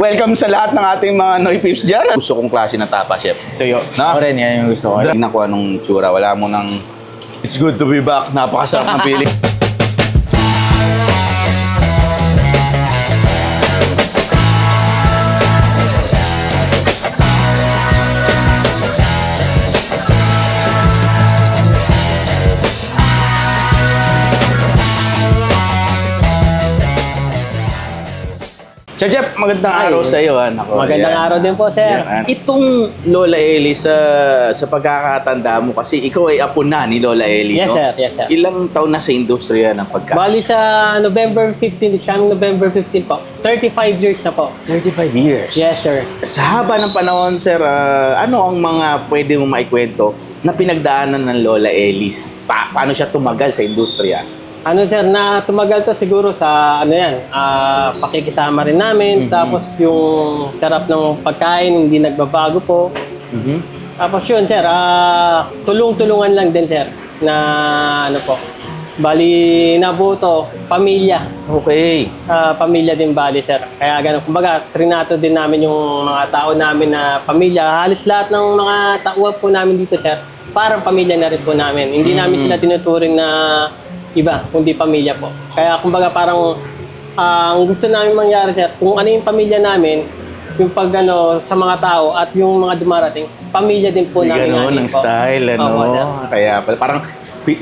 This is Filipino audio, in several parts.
Welcome sa lahat ng ating mga Noy Pips dyan. Gusto kong klase ng tapa, chef. Tuyo. Na? Ako rin, yan yung gusto ko. Tingnan ko anong tsura. Wala mo nang... It's good to be back. Napakasarap ng feeling. Sir Jeff, magandang Ay. araw sa iyo. ah. Nako, Magandang ayan. araw din po, sir. Yan. Itong Lola Eli sa sa pagkakatanda mo kasi ikaw ay apo na ni Lola Eli, Yes, no? sir. Yes, sir. Ilang taon na sa industriya ng pagkain? Bali sa November 15, isang November 15 po. 35 years na po. 35 years. Yes, sir. Sa haba ng panahon, sir, ah, ano ang mga pwede mo maikwento na pinagdaanan ng Lola Elis? Pa- paano siya tumagal sa industriya? Ano, sir, na tumagal to siguro sa, ano yan, ah, pakikisama rin namin. Mhm. Tapos yung sarap ng pagkain, hindi nagbabago po. Mhm. Tapos yun, sir, ah, tulong-tulungan lang din, sir, na ano po. Bali, nabuto, pamilya. Okay. Ah, pamilya din bali, sir. Kaya ganun. Kumbaga, trinato din namin yung mga tao namin na pamilya. Halos lahat ng mga tauhan po namin dito, sir, parang pamilya na rin po namin. Hindi namin Mm. sila tinuturing na iba, kundi pamilya po. Kaya kumbaga parang ah, ang gusto namin mangyari, sir, kung ano yung pamilya namin, yung pag ano, sa mga tao at yung mga dumarating, pamilya din po namin. ganun ang style, ano? Opo. Kaya parang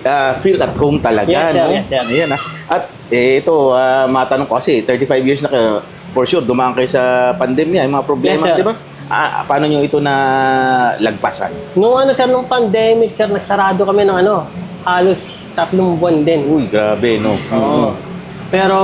ah, feel at home talaga, Yes, sir. no? Yes, sir. Ayan, ah. At eh, ito, ah, matanong ko kasi, 35 years na kayo, for sure, dumaan kayo sa pandemya, yung mga problema, Yes, di ba? Ah, paano nyo ito na lagpasan? Nung ano, sir, nung pandemic, sir, nagsarado kami ng ano, halos tatlong buwan din. Uy, grabe, no? Oo. Pero,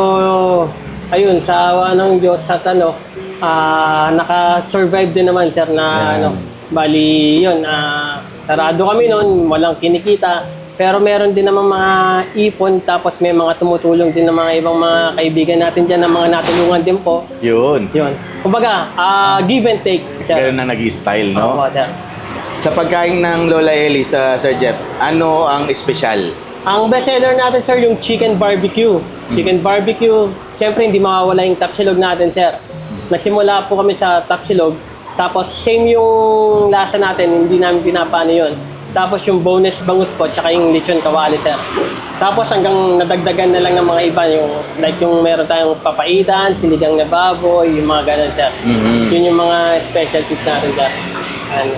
ayun, sa awa ng Diyos at ano, ah, naka-survive din naman, sir, na ano, bali, yun, ah, sarado kami noon, walang kinikita. Pero meron din naman mga ipon, tapos may mga tumutulong din ng mga ibang mga kaibigan natin dyan, na mga natulungan din po. Yun. Yun. Kumbaga, ah, give and take, sir. Ganun na nag-style, no? Opo, sir. Sa pagkain ng Lola Eli, sa Sir Jeff, ano ang espesyal? Ang best seller natin, sir, yung chicken barbecue. Chicken barbecue, siyempre hindi mawawala yung tapsilog natin, sir. Nagsimula po kami sa tapsilog, tapos same yung lasa natin, hindi namin pinapano yun. Tapos yung bonus bangus po, tsaka yung lechon kawali, sir. Tapos hanggang nadagdagan na lang ng mga iba, yung like yung meron tayong papaitan, sinigang na baboy, yung mga ganun, sir. Mhm. Yun yung mga specialties natin, sir. Ano.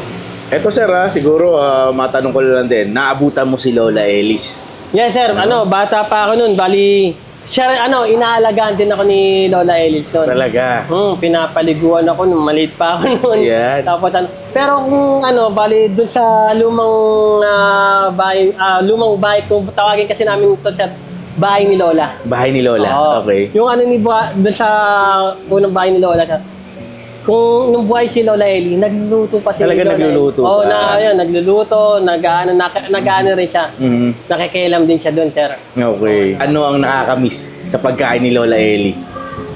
Eto, sir, ah, siguro ah, matanong ko lang din, naabutan mo si Lola Elis. Yes, sir. Ano, bata pa ako noon. Bali, siya, ano, inaalagaan din ako ni Lola Elis noon. Talaga. Hmm, pinapaliguan ako nung maliit pa ako noon. Yan. Tapos ano, pero kung ano, bali dun sa lumang ah, bahay, ah, lumang bahay kung tawagin kasi namin ito siya bahay ni Lola. Bahay ni Lola. Oo. Okay. Yung ano ni Bua, dun sa unang bahay ni Lola siya. Kung nung buhay si Lola Eli, nagluluto pa si Talaga Lola Eli. nagluluto Oo, pa. na, yun, nagluluto, nag-ano, nag- nag-ano rin siya. Mhm. Nakikialam din siya doon, sir. Okay. Ano ang nakakamiss sa pagkain ni Lola Eli?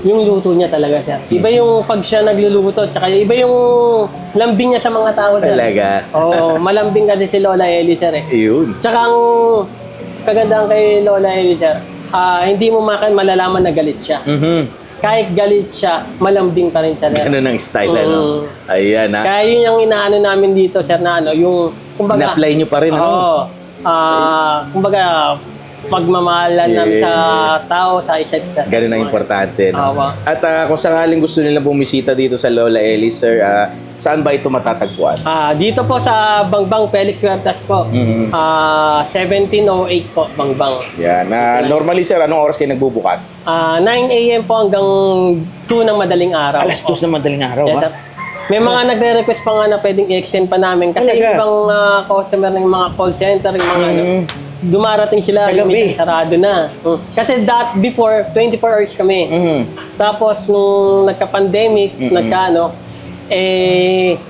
Yung luto niya talaga, sir. Iba yung pag siya nagluluto, tsaka iba yung lambing niya sa mga tao, sir. Talaga. Oo, malambing kasi si Lola Eli, sir eh. Ayun. Tsaka ang kagandahan kay Lola Eli, sir, ah, hindi mo makan malalaman na galit siya. Mhm. Kahit galit siya, malambing pa rin siya. Ganun ang style, ano? Mm. Ayan, ha? Kaya yun yung inaano namin dito, sir, na ano, yung, kumbaga, Na-apply nyo pa rin, ano? Oo. Ah, kumbaga, pagmamahalan namin sa tao, sa isa't isa. Ganun ang importante, no? Awa. At ah, kung sakaling gusto nila bumisita dito sa Lola Eli, sir, ah, saan ba ito matatagpuan? Ah, dito po sa Bangbang Felix Huertas po. Mhm. Ah, 1708 po, Bangbang. Yan. na normally, sir, anong oras kayo nagbubukas? Ah, 9 a.m. po hanggang 2 ng madaling araw. Alas 2 na madaling araw, Yes, ha? sir. May mga nagre-request pa nga na pwedeng i-extend pa namin kasi Talaga? ibang ah, customer ng mga call center, yung mga ano, Mhm. Dumarating sila, Sa gabi. sarado na. Mm. Kasi that before, 24 hours kami. Mhm. Tapos nung nagka-pandemic, Mm-mm. nagkaano, eh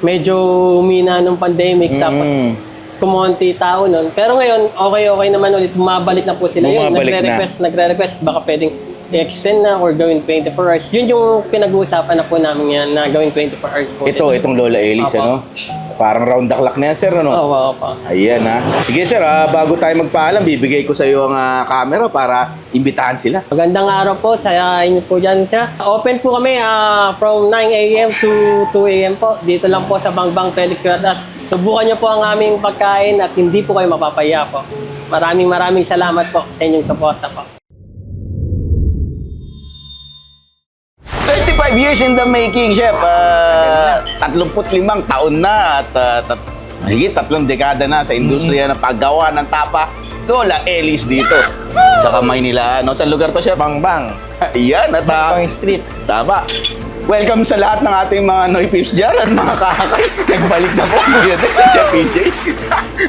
medyo humina nung pandemic tapos Mhm. kumonti tao nun. Pero ngayon, okay-okay naman ulit. Bumabalik na po sila. Yun, Bumabalik na. nagre-request, nagre-request. Baka pwedeng i-extend na or gawin 24 hours. Yun yung pinag-uusapan na po namin yan na gawin 24 hours po. Ito, itong Lola Elis, Apo. ano? Parang round the clock na yan, sir, ano? Opo, opo. Ayan ha. Sige sir, ah, bago tayo magpaalam, bibigay ko sa iyo ang ah, camera para imbitahan sila. Magandang araw po sa inyo po dyan siya. Open po kami ah, from 9 a.m. to 2 a.m. po. Dito lang po sa Bangbang Felix Cuerdas. Subukan niyo po ang aming pagkain at hindi po kayo mapapaya po. Maraming maraming salamat po sa inyong suporta po. 35 years in the making, Chef. Uh, 35 taon na at uh, tat- mahigit tatlong dekada na sa industriya ng paggawa ng tapa. Lola Ellis dito. Sa kamay nila. No? Sa lugar to, Chef? Bangbang. Ayan. At, Bangbang Street. Tama. Welcome sa lahat ng ating mga Noy Pips dyan at mga kakay. Nagbalik na po, Kuya Ted at PJ.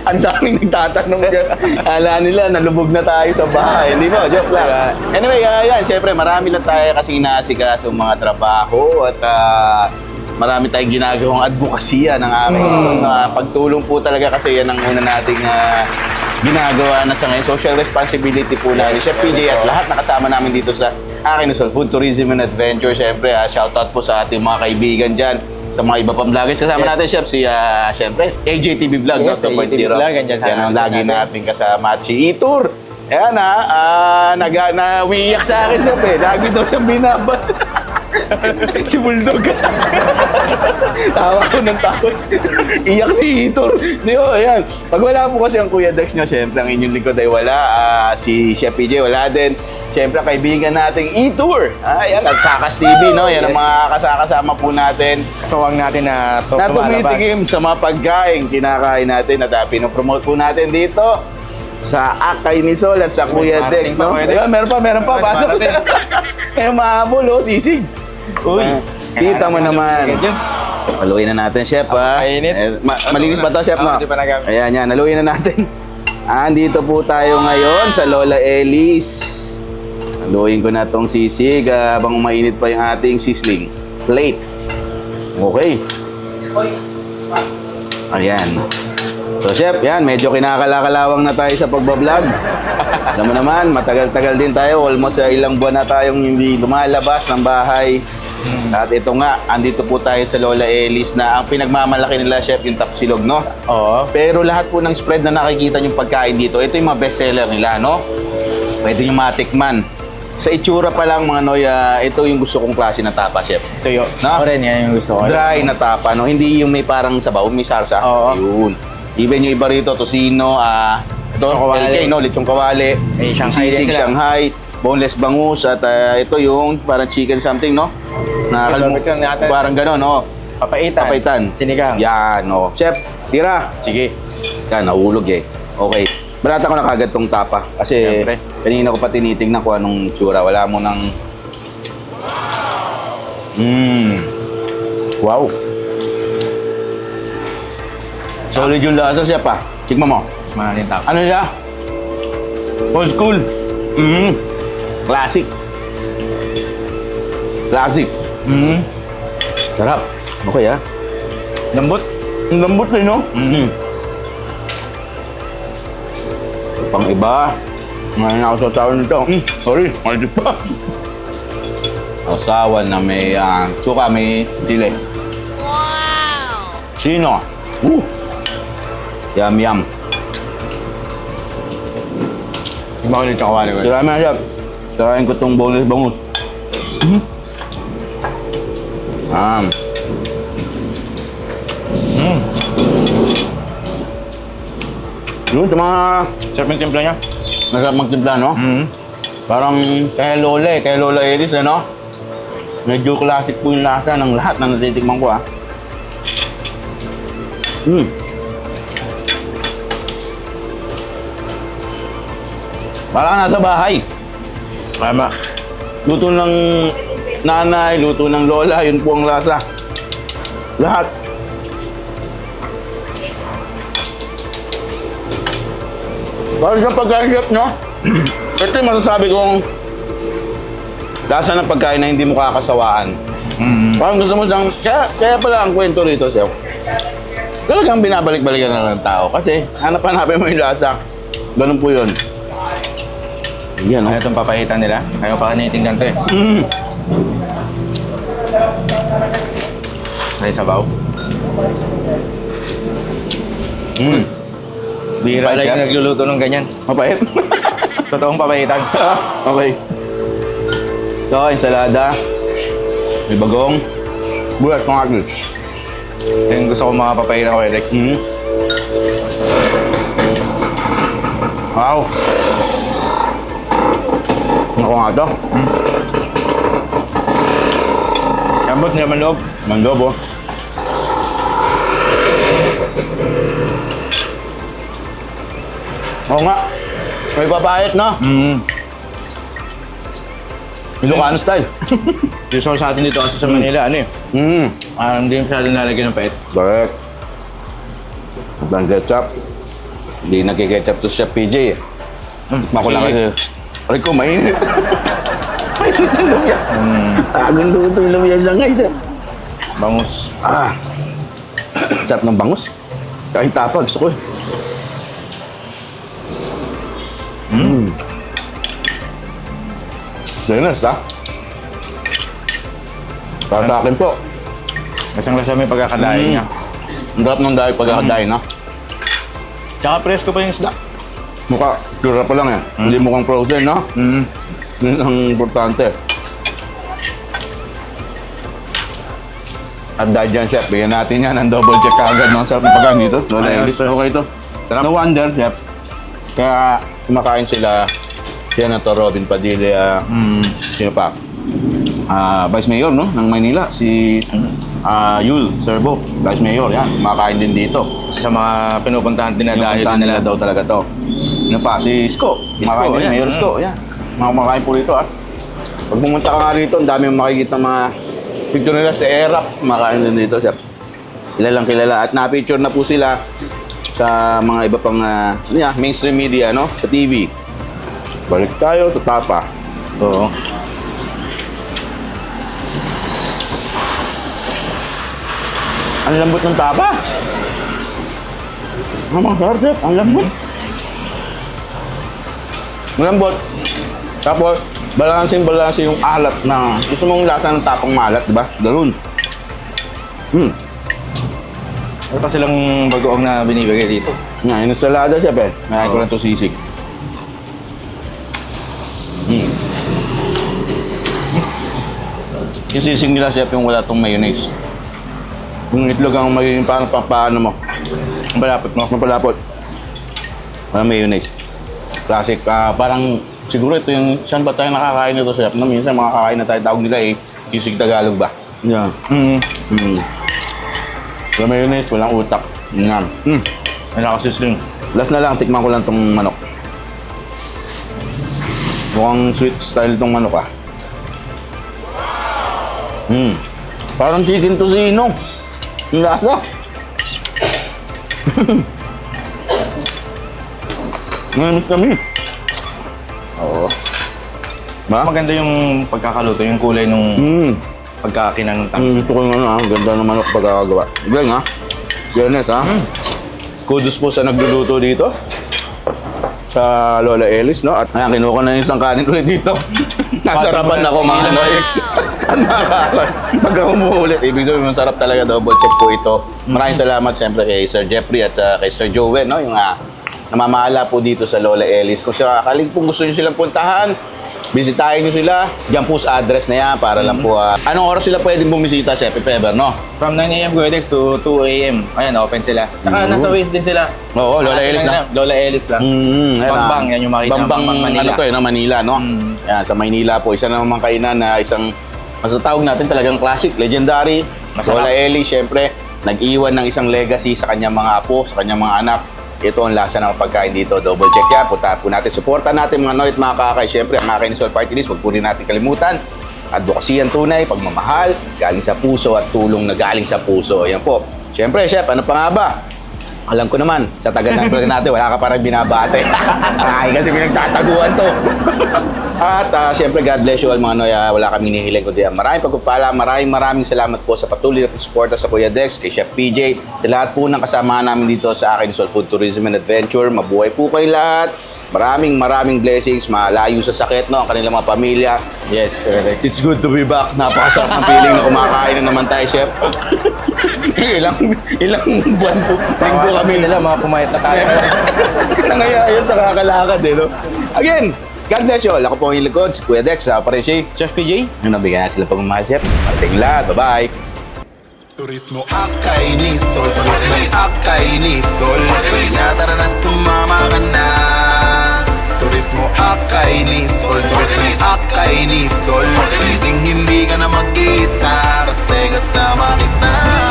Ang daming nagtatanong dyan. Ala nila, nalubog na tayo sa bahay. Hindi ba? Joke lang. Anyway, uh, yan, syempre, marami lang tayo kasi inaasikaso mga trabaho at ah, marami tayong ginagawang advokasya ng aking Mm. uh, pagtulong po talaga kasi yan ang una nating ah, ginagawa na sa ngayon. Social responsibility po natin. Chef PJ at lahat nakasama namin dito sa akin Luzon, Food Tourism and Adventure. Siyempre, ah, shoutout po sa ating mga kaibigan dyan sa mga iba pang vloggers. Kasama Yes. natin, Chef, si, ah, siyempre, AJTV Vlog, Yes, no? 2.0. AJTV Vlog, andyan sa Yan ang lagi natin. natin kasama. At si Itur, Ayan ha, ah, nag, nawiyak sa akin siya eh. Lagi daw siyang binabas. si Bulldog. Tawa ko ng takot. Iyak si Hitor. Di ba, ayan. Pag wala po kasi ang Kuya Dex nyo, syempre ang inyong likod ay wala. Ah, si Chef PJ wala din. Syempre kaibigan nating E-Tour. Ah, ayan, at Sakas TV, no? Yan ang mga kasakasama po natin Kawang natin na to na tumitigim sa mga pagkain kinakain natin at uh, pinopromote po natin dito sa Akay ni Sol at sa Kuya Dex, no? Meron pa, meron pa. Pasok. Eh, mahabol, oh, sisig. Uy, Ah, kita mo naman. Haluin na natin, Chef, ha? Mainit. Eh, ma- malinis ba to, Chef, no? Oo, di pa nagamit. Ayan, yan. Haluin na natin. Andito po tayo ngayon sa Lola Ellis. Haluin ko na tong sisig ah, habang mainit pa yung ating sisling plate. Okay. Ayan. So, Chef, yan, medyo kinakalakalawang na tayo sa pagbablog. Alam mo naman, matagal-tagal din tayo. Almost uh, ilang buwan na tayong hindi lumalabas ng bahay. At ito nga, andito po tayo sa Lola Ellis na ang pinagmamalaki nila, Chef, yung tapsilog, no? Oo. Pero lahat po ng spread na nakikita yung pagkain dito, ito yung mga bestseller nila, no? Pwede nyo matikman. Sa itsura pa lang, mga noya, ito yung gusto kong klase ng tapa, Chef. Tuyo. No? Ako rin, yan yung gusto ko. Dry na tapa, no? Hindi yung may parang sabaw, may sarsa. Oo. Yun. Even yung iba rito, tosino, ah, ito, kawali. LK, no? Lechong kawali. Eh, Shanghai sisig, din sila. Shanghai, boneless bangus, at ah, ito yung parang chicken something, no? Nakakalimu- Ito, ito, natin. parang gano'n, no? Papaitan. Papaitan. Sinigang. Yan, no? Chef, tira. Sige. Yan, nahulog eh. Okay. Barata ko na kagad tong tapa. Kasi Siyempre. kanina ko pa tinitingnan kung anong tsura. Wala mo nang... Mmm. Wow. Solid yung lasa siya pa. Tikman mo. Mahalin tao. Ano siya? Old school. Mm. Classic. Classic. Mm. Sarap. Okay ah. Lambot. Ang lambot rin, no? Mm. Pang iba. Ngayon ako sa tawon nito. Mm, sorry, malit pa. Asawa na may uh, suka, may dili. Wow! Sino? Woo! Yum, yum. Hindi mo ulit yung kawali ko. Siramin na siya. Siramin ko itong boneless bangus. Mm. Ah. Mm. Yun, sa mga Sarap yung timpla niya. Masarap magtimpla, no? Mm. Parang kay Lola eh, kay Lola Elis, ano? Medyo classic po yung lasa ng lahat na natitikman ko, ah. Hmm. Parang nasa bahay. Tama. Luto ng nanay, luto ng lola, yun po ang lasa. Lahat. Parang sa pagkain chef, no? Ito yung masasabi kong lasa ng pagkain na hindi mo kakasawaan. Mm. Parang gusto mo siyang, kaya, kaya pala ang kwento rito, chef. Talagang binabalik-balikan na ng tao kasi hanap-hanapin mo yung lasa. Ganun po yun. Yan, Ano no? itong papaitan nila? Ayaw pa kanitingnan to eh. Mm. Ay, sabaw. Mm. Bira lang siya? nagluluto ng ganyan. Mapait. Totoong papaitan. okay. Ito, ensalada. May bagong. Bulat pang agil. Yung gusto ko mga papaitan ko, Rex. Mm. Wow. Naku nga ito. Lambot niya man loob. Mandobo. Oo nga. May papayat na. Mm. Ilocano style. Usual sa atin dito kasi sa Manila, ano eh. Mm. Ah, hindi masyado nalagyan ng pait. Correct. Walang ketchup. Hindi nagkiketchup to Chef PJ eh. Tikman ko lang kasi. Aray ko, mainit. mainit yung lumya. Mm. Agong luto yung lumya sa ngayon. Bangus. Ah. Sarap ng bangus. Kain tapa, gusto ko eh. Mm. Dennis, ha? Para sa akin po. Lasang lasa may pagkakadain Mm. niya. Ang sarap ng dahil pagkakadain, ha? Tsaka presko pa yung isda. Mukha, sura pa lang yan. Hindi mukhang frozen, no? Mm. Yun ang importante. At dahil dyan, Chef, bigyan natin yan ng double check agad. No? Ang sarap ng pagkain dito. Lola Ayos. Ellis, okay ito. No wonder, Chef. Kaya kumakain sila. Siya na to, Robin Padilla. Mm. Sino pa? Ah, Vice Mayor, no? Ng Manila. Si ah Yul Serbo. Vice Mayor, yan. Kumakain din dito. Sa mga pinupuntahan din na dahil nila daw talaga to. Ano pa? Si Isko. Isko, Kumakain din. yan. Mayor Mm. Isko, yan. Mga kumakain po rito, ah. Pag pumunta ka nga rito, ang dami makikita mga picture nila sa Erap. Kumakain din dito, sir. Kilalang kilala. At na-picture na po sila sa mga iba pang ah, ano yan, mainstream media, no? Sa TV. Balik tayo sa Tapa. Oo. Ang lambot ng Tapa. Ang mga sarap. Ang lambot. Malambot. Tapos, balancing balancing yung alat na gusto mong lasa ng tapang malat, di ba? Ganun. Hmm. Ano pa silang bagoong na binibigay dito? Nga, yung salada siya, pe. Ngayon ko lang ito sisig. Hmm. Yung sisig nila, chef, yung wala tong mayonnaise. Yung itlog ang magiging parang papaano mo. Ang balapot mo. Mapalapot. Walang mayonnaise. Classic. ah, parang siguro ito yung saan ba tayo nakakain nito chef? Na minsan makakain na tayo tawag nila eh. Sisig Tagalog ba? Yan. Mm. Mm. Walang mayonnaise, walang utak. Yan. Mm. May nakasisling. Last na lang, tikman ko lang tong manok. Mukhang sweet style tong manok ah. Hmm. Parang chicken tocino. Ang lasa. Ngayon kami. Oo. Ba? Maganda yung pagkakaluto, yung kulay nung Hmm. pagkakinang ng tang. Ang ito ko yung ano ah, ang ganda ng manok pagkakagawa. Galing ha? Fairness ha? Kudos po sa nagluluto dito. Sa Lola Ellis, no? At ayan, kinuha ko na yung isang kanin ulit dito. Nasarapan ako mga noise. Pagka umuulit, ibig sabihin masarap talaga double check po ito. Maraming salamat siyempre kay Sir Jeffrey at uh, kay Sir Joel, no? Yung ah, namamahala po dito sa Lola Ellis. Kung sakakaling po gusto nyo silang puntahan, bisitahin nyo sila. Diyan po sa address na yan para lang po. ah, anong oras sila pwedeng bumisita, Chef Peber, no? From 9 a.m. Guedex to 2 a.m. Ayan, open sila. Tsaka nasa Waze din sila. Oo, Lola Ah, Ellis na. Lola Ellis lang. Mm, ayun Bangbang, ah. yan yung makita ng Bangbang, Bangbang, Manila. ano to eh, no? Manila, no? Mm. Yan, sa Maynila po. Isa na naman kainan na isang, mas tawag natin talagang classic, legendary. Masarap. Lola Eli, syempre, nag-iwan ng isang legacy sa kanyang mga apo, sa kanyang mga anak. Ito ang lasa ng pagkain dito. Double check yan. Puntahan po natin. Supportan natin mga Noit, mga kakay. Syempre, ang akin Sol Party List, huwag po rin natin kalimutan. Advokasyan tunay, pagmamahal, galing sa puso at tulong na galing sa puso. Yan po. Syempre, Chef, ano pa nga ba? Alam ko naman, sa taga ng vlog natin, wala ka parang binabate. Ay, kasi pinagtataguan to. At ah, siyempre, God bless you all mga noya. Wala kaming hinihiling kundi ang maraming pagpapala. Maraming maraming salamat po sa patuloy na pagsuporta sa Kuya Dex, kay Chef PJ, sa lahat po ng kasama namin dito sa akin Soul Food Tourism and Adventure. Mabuhay po kayo lahat. Maraming maraming blessings, malayo sa sakit, no? Ang kanilang mga pamilya. Yes, correct. It's good to be back. Napakasarap ng feeling na kumakain na naman tayo, chef. ilang, ilang buwan po, linggo kami nila, mga pumayat na tayo. Nangayayon sa kakalakad eh, no? Again, God bless you all. Ako po ang lingkod, si Kuya Dex, sa Pareshi. Chef PJ? Yung nabigyan sila pagmamahal, chef. Mating lahat. Bye-bye. Turismo akay ni Sol Turismo akay ni Sol Kaya tara na sumama ka na Akay ni Sol akay ni Sol Hindi hindi ka na mag-isa Kasi kasama kita